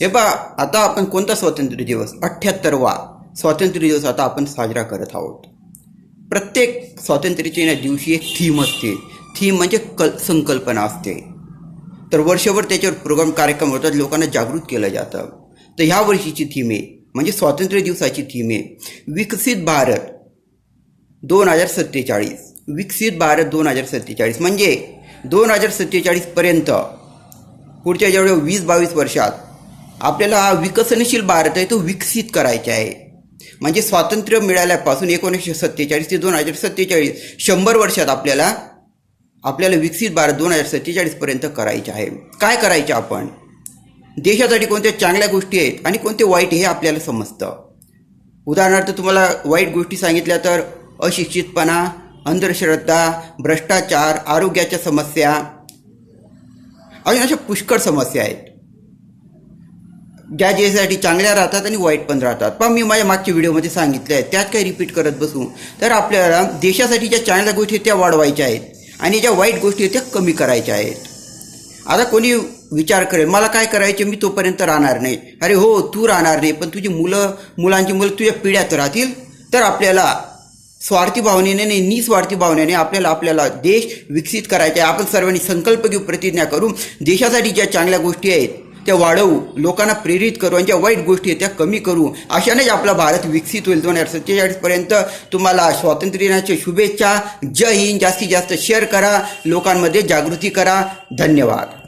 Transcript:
हे पहा आता आपण कोणता स्वातंत्र्य दिवस? अठ्ठ्याहत्तरवा. स्वातंत्र्य दिवस आता आपण साजरा करत आहोत. प्रत्येक स्वातंत्र्याच्या दिवशी एक थीम असते. थीम म्हणजे कल संकल्पना असते. तर वर्षभर त्याच्यावर प्रोग्राम कार्यक्रम होतात लोकांना जागृत केलं जातं. तर ह्या वर्षीची थीम आहे. म्हणजे स्वातंत्र्य दिवसाची थीम आहे. विकसित भारत दोन हजार सत्तेचाळीस. विकसित भारत दोन हजार सत्तेचाळीस. म्हणजे दोन हजार सत्तेचाळीसपर्यंत पुढच्या जेवढ्या वीस बावीस वर्षात आपल्याला हा विकसनशील भारत आहे तो विकसित करायचा आहे. म्हणजे स्वातंत्र्य मिळाल्यापासून एकोणीसशे सत्तेचाळीस ते दोन हजार सत्तेचाळीस शंभर वर्षात आपल्याला आपल्याला विकसित भारत दोन हजार सत्तेचाळीसपर्यंत करायचे आहे. काय करायचे आपण? देशासाठी कोणत्या चांगल्या गोष्टी आहेत आणि कोणते वाईट हे आपल्याला समजतं. उदाहरणार्थ तुम्हाला वाईट गोष्टी सांगितल्या तर अशिक्षितपणा अंधश्रद्धा भ्रष्टाचार आरोग्याच्या समस्या अजून अशा पुष्कळ समस्या आहेत. ज्या ज्यासाठी चांगल्या राहतात आणि वाईट पण राहतात. पण मी माझ्या मागच्या व्हिडिओमध्ये सांगितले आहेत त्यात काही रिपीट करत बसू. तर आपल्याला देशासाठी ज्या चांगल्या गोष्टी आहेत त्या वाढवायच्या आहेत आणि ज्या वाईट गोष्टी आहेत त्या कमी करायच्या आहेत. आता कोणी विचार करेल मला काय करायचे? मी तोपर्यंत राहणार नाही. अरे हो तू राहणार नाही पण तुझी मुलं मुलांची मुलं तुझ्या पिढ्यात राहतील. तर आपल्याला स्वार्थी भावनेने नाही निस्वार्थी भावनेने आपल्याला आपल्याला देश विकसित करायचा आहे. आपण सर्वांनी संकल्प घेऊ प्रतिज्ञा करू देशासाठी ज्या चांगल्या गोष्टी आहेत त्या वाढवू लोकांना प्रेरित करू आणि ज्या वाईट गोष्टी आहेत त्या कमी करू अशानेच आपला भारत विकसित होईल. दोन हजार सत्तेचाळीसपर्यंत तुम्हाला स्वातंत्र्य दिनाच्या शुभेच्छा. जय हिंद. जास्तीत जास्त शेअर करा. लोकांमध्ये जागृती करा. धन्यवाद.